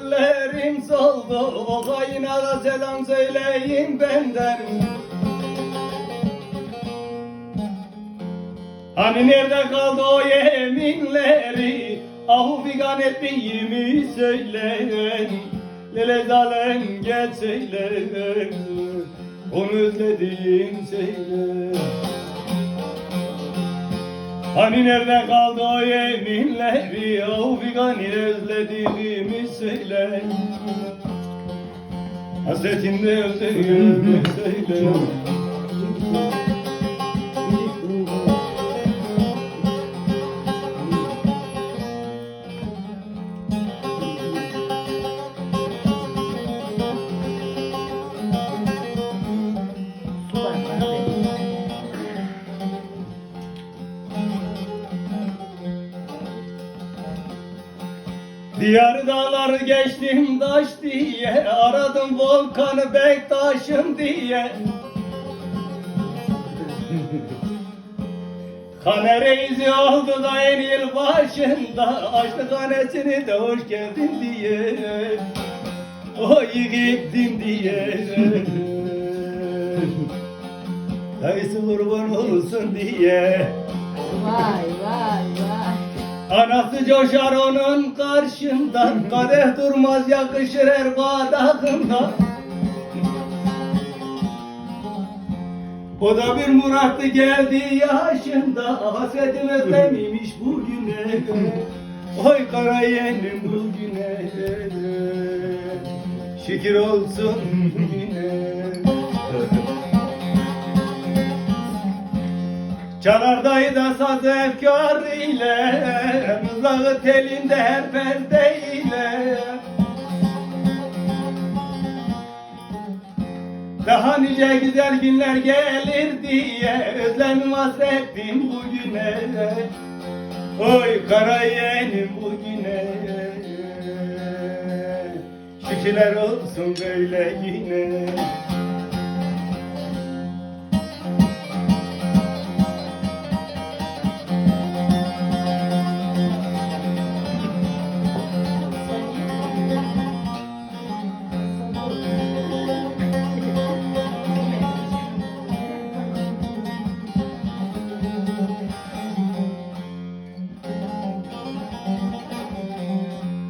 güllerim soldu O kayınara selam söyleyin benden. Hani nerede kaldı o yeminleri? Ahu figan ettiğimi söyleyin. Lele zalem gel söyle Onu özlediğim söyle Hani nerede kaldı o yeminleri Ahu figan özlediğimi söyle Hasretinde özlediğimi söyle Diyar dağları geçtim taş diye. Aradım volkanı Bektaş'ım diye. Kane reisi oldu da en yıl başında. Açtı kanesini de hoş geldin diye. O gittin diye. Dayısı kurban olsun diye. Vay vay vay. Anası coşar onun karşında Kadeh durmaz yakışır her bardağında O da bir murattı geldi yaşında Hasretim özlemiymiş bugüne Oy kara yeğenim bugüne Şükür olsun Çalar da saz efkar ile Mızrağı telinde her perde ile. Daha nice güzel günler gelir diye Özlemim hasretim bugüne Oy kara yeğenim bugüne Şükürler olsun böyle yine